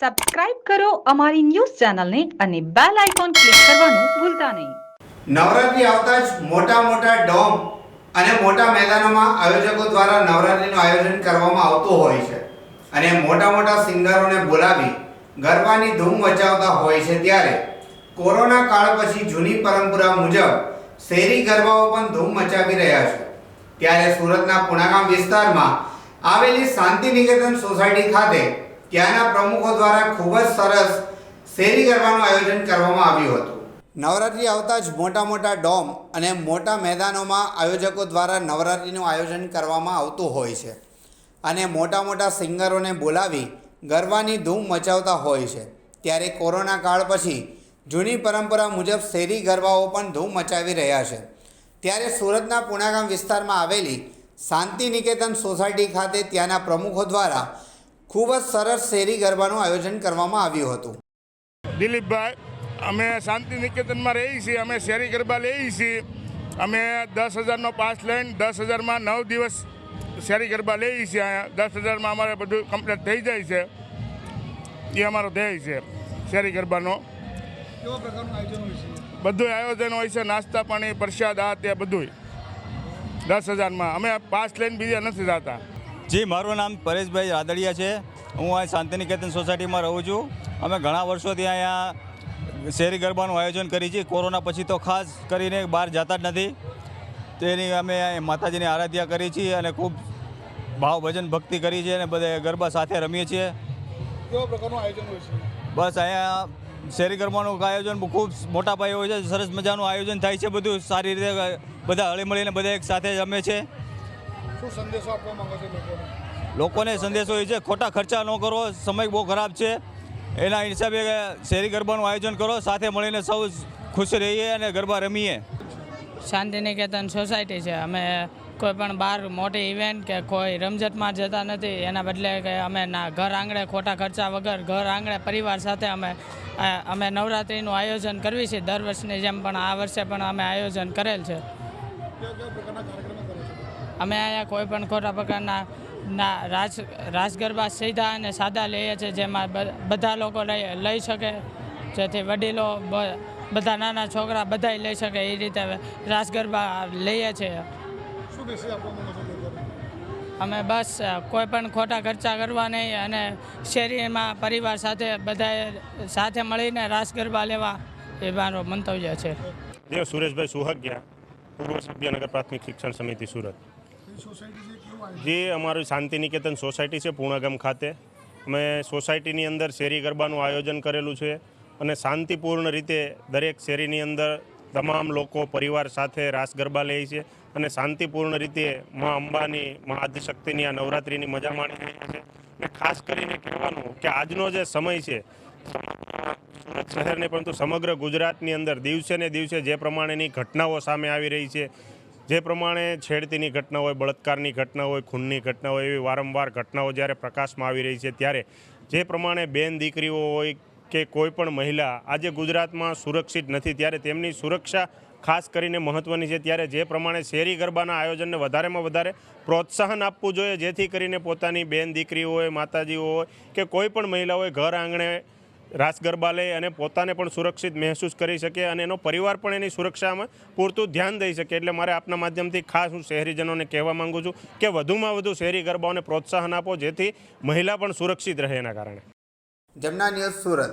Subscribe કરો અમારી news ચેનલને અને બેલ આઇકોન ક્લિક કરવાનું ભૂલતા નહીં. નવરાત્રી આવતા જ મોટા મોટા ડોમ અને મોટા મેદાનોમાં આયોજકો દ્વારા નવરાત્રીનું આયોજન કરવામાં આવતું હોય છે. અને મોટા મોટા સિંગરોને બોલાવી ગરબાની ધૂમ મચાવતા હોય છે ત્યારે કોરોના કાળ પછી જૂની પરંપરા મુજબ શેરી ગરબાઓ પણ ધૂમ મચાવી રહ્યા છે. ત્યારે સુરતના પુણાગામ વિસ્તારમાં આવેલી શાંતિ નિકેતન સોસાયટી ખાતે ત્યાંના પ્રમુખો દ્વારા ખૂબ જ સરસ શેરી ગરબાનું આયોજન કરવામાં આવ્યું હતું. નવરાત્રિ આવતા જ મોટા મોટા ડોમ અને મોટા મેદાનોમાં આયોજકો દ્વારા નવરાત્રિનું આયોજન કરવામાં આવતું હોય છે અને મોટા મોટા સિંગરોને બોલાવી ગરબાની ધૂમ મચાવતા હોય છે. ત્યારે કોરોના કાળ પછી જૂની પરંપરા મુજબ શેરી ગરબાઓ પણ ધૂમ મચાવી રહ્યા છે. ત્યારે સુરતના પુણાગામ વિસ્તારમાં આવેલી શાંતિ નિકેતન સોસાયટી ખાતે ત્યાંના પ્રમુખો દ્વારા ખૂબ જ સરસ શેરી ગરબાનું આયોજન કરવામાં આવ્યું હતું. દિલીપભાઈ, અમે શાંતિ નિકેતનમાં રહીએ છીએ, અમે શેરી ગરબા લઈએ છીએ. અમે દસ હજારનો પાસ લઈને દસ હજારમાં નવ દિવસ શેરી ગરબા લઈએ છીએ. અહીંયા દસ હજારમાં અમારે બધું કમ્પ્લીટ થઈ જાય છે. એ અમારો ધ્યેય છે શેરી ગરબાનો. બધું આયોજન હોય છે, નાસ્તા પાણી, પ્રસાદ આ તે બધુંય. દસ હજારમાં. અમે પાસ લઈને બીજા નથી જતા. જી મારું નામ પરેશભાઈ રાદડિયા છે. હું અહીં શાંતિનિકેતન સોસાયટીમાં રહું છું. અમે ઘણા વર્ષોથી અહીંયા શેરી ગરબાનું આયોજન કરી છીએ કોરોના પછી તો ખાસ કરીને બહાર જતા જ નથી. તેની અમે માતાજીની આરાધ્યા કરી છીએ અને ખૂબ ભાવ ભજન ભક્તિ કરી છે અને બધે ગરબા સાથે રમીએ છીએ. કેવા પ્રકારનું આયોજન હોય છે? બસ અહીંયા શેરી ગરબાનું આયોજન ખૂબ મોટા પાયે હોય છે. સરસ મજાનું આયોજન થાય છે બધું. સારી રીતે બધા હળીમળીને બધા એક સાથે રમે છે. શું સંદેશો આપવા માંગો છો લોકોને? લોકોને સંદેશો એ છે ખોટા ખર્ચા ન કરો સમય બહુ ખરાબ છે. એના હિસાબે શેરી ગરબાનું આયોજન કરો સાથે મળીને સૌ ખુશ રહીએ અને ગરબા રમીએ. શાંતિનિકેતન સોસાયટી છે. અમે કોઈ પણ બહાર મોટી ઇવેન્ટ કે કોઈ રમઝટમાં જતા નથી એના બદલે કે અમે ના ઘર આંગણે ખોટા ખર્ચા વગર ઘર આંગણે પરિવાર સાથે અમે અમે નવરાત્રિનું આયોજન કરવી છે. દર વર્ષની જેમ પણ આ વર્ષે પણ અમે આયોજન કરેલ છે. અમે અહીંયા કોઈ પણ ખોટા પ્રકારના ના રાસ રાસ ગરબા સીધા અને સાદા લઈએ છીએ જેમાં બધા લોકો લઈ લઈ શકે. જેથી વડીલો બ- બધા નાના છોકરા બધાય લઈ શકે એ રીતે રાસ ગરબા લઈએ છીએ. અમે બસ કોઈ પણ ખોટા ખર્ચા કરવા નહીં અને શેરીમાં પરિવાર સાથે બધાએ સાથે મળીને રાસ ગરબા લેવા એ મારો મંતવ્ય છે. દેવ સુરેશભાઈ સુહગિયા પૂર્વ સભ્ય નગર પ્રાથમિક શિક્ષણ સમિતિ સુરત. જે, અમારું શાંતિ નિકેતન સોસાયટી છે પૂર્ણાગામ ખાતે. અમે સોસાયટીની અંદર શેરી ગરબાનું આયોજન કરેલું છે અને શાંતિપૂર્ણ રીતે દરેક શેરીની અંદર તમામ લોકો, પરિવાર સાથે રાસ ગરબા લે છે અને શાંતિપૂર્ણ રીતે મા અંબાની, મા આદિશક્તિની આ નવરાત્રિની મજા માણી રહ્યા છે. અને ખાસ કરીને કહેવાનું કે આજનો જે સમય છે સુરત શહેરને, પરંતુ સમગ્ર ગુજરાતની અંદર દિવસે ને દિવસે જે પ્રમાણેની ઘટનાઓ સામે આવી રહી છે જે પ્રમાણે છેડતીની ઘટના હોય, બળાત્કારની ઘટના હોય, ખૂનની ઘટના હોય, એવી વારંવાર ઘટનાઓ જ્યારે પ્રકાશમાં આવી રહી છે, ત્યારે જે પ્રમાણે બેન દીકરીઓ હોય કે કોઈ પણ મહિલા આજે ગુજરાતમાં સુરક્ષિત નથી, ત્યારે તેમની સુરક્ષા ખાસ કરીને મહત્ત્વની છે. ત્યારે જે પ્રમાણે શેરી ગરબાના આયોજનને વધારેમાં વધારે પ્રોત્સાહન આપવું જોઈએ, જેથી કરીને પોતાની બેન દીકરીઓ હોય, માતાજીઓ હોય કે કોઈ પણ મહિલા હોય, ઘર આંગણે રાસ ગરબા લે અને પોતાને પણ સુરક્ષિત મહેસૂસ કરી શકે અને એનો પરિવાર પણ એની સુરક્ષામાં પૂરતું ધ્યાન દઈ શકે. એટલે મારે આપના માધ્યમથી ખાસ હું શહેરીજનોને કહેવા માંગુ છું કે વધુમાં વધુ શહેરી ગરબાઓને પ્રોત્સાહન આપો, જેથી મહિલા પણ સુરક્ષિત રહે એના કારણે. જમના ન્યૂઝ સુરત.